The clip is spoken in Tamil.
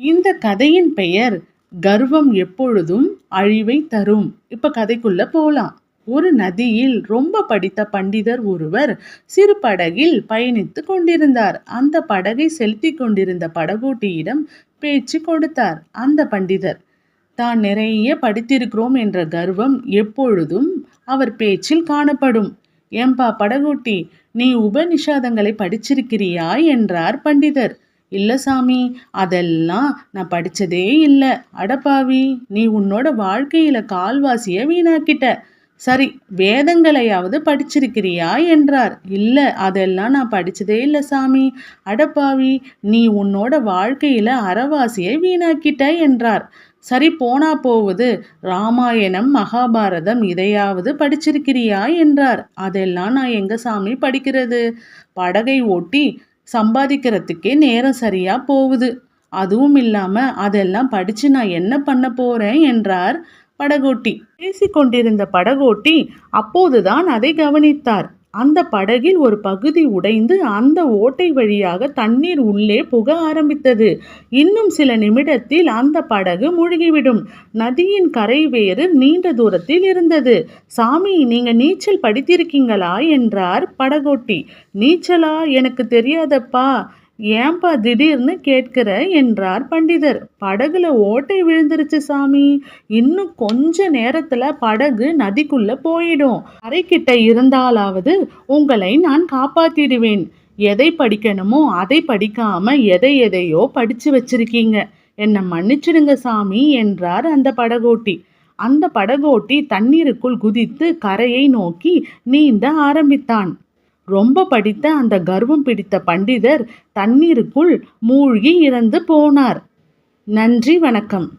இந்த கதையின் பெயர் கர்வம் எப்பொழுதும் அழிவை தரும். இப்ப கதைக்குள்ள போலாம். ஒரு நதியில் ரொம்ப படித்த பண்டிதர் ஒருவர் சிறு படகில் பயணித்து கொண்டிருந்தார். அந்த படகை செலுத்திக் கொண்டிருந்த படகோட்டியிடம் பேச்சு கொடுத்தார். அந்த பண்டிதர் தான் நிறைய படித்திருக்கிறோம் என்ற கர்வம் எப்பொழுதும் அவர் பேச்சில் காணப்படும். ஏம்பா படகோட்டி நீ உபநிஷாதங்களை படிச்சிருக்கிறியா? என்றார் பண்டிதர். இல்லை சாமி அதெல்லாம் நான் படித்ததே இல்லை. அடப்பாவி நீ உன்னோட வாழ்க்கையில கால்வாசியை வீணாக்கிட்ட. சரி வேதங்களையாவது படிச்சிருக்கிறியா? என்றார். இல்ல அதெல்லாம் நான் படிச்சதே இல்ல சாமி. அடப்பாவி நீ உன்னோட வாழ்க்கையில அறவாசியை வீணாக்கிட்ட என்றார். சரி போனா போவது ராமாயணம் மகாபாரதம் இதையாவது படிச்சிருக்கிறியா? என்றார். அதெல்லாம் நான் எங்க சாமி படிக்கிறது? படகை ஓட்டி சம்பாதிக்கிறதுக்கே நேரம் சரியா போகுது. அதுவும் இல்லாம அதெல்லாம் படிச்சு நான் என்ன பண்ண போறேன் என்றார் படகோட்டி. பேசிக்கொண்டிருந்த படகோட்டி அப்போதுதான் அதை கவனித்தார். அந்த படகில் ஒரு பகுதி உடைந்து அந்த ஓட்டை வழியாக தண்ணீர் உள்ளே புக ஆரம்பித்தது. இன்னும் சில நிமிடத்தில் அந்த படகு மூழ்கிவிடும். நதியின் கரை வேறு நீண்ட தூரத்தில் இருந்தது. சாமி நீங்க நீச்சல் படித்திருக்கீங்களா? என்றார் படகோட்டி. நீச்சலா? எனக்கு தெரியாதப்பா. ஏன்பா திடீர்னு கேட்கிற? என்றார் பண்டிதர். படகுல ஓட்டை விழுந்துருச்சு சாமி. இன்னும் கொஞ்ச நேரத்துல படகு நதிக்குள்ள போயிடும். அறைக்கிட்ட இருந்தாலாவது உங்களை நான் காப்பாத்திடுவேன். எதை படிக்கணுமோ அதை படிக்காம எதை எதையோ படிச்சு வச்சிருக்கீங்க. என்னை மன்னிச்சிடுங்க சாமி என்றார் அந்த படகோட்டி. அந்த படகோட்டி தண்ணீருக்குள் குதித்து கரையை நோக்கி நீந்த ஆரம்பித்தான். ரொம்ப படித்த அந்த கர்வம் பிடித்த பண்டிதர் தண்ணீருக்குள் மூழ்கி இறந்து போனார். நன்றி வணக்கம்.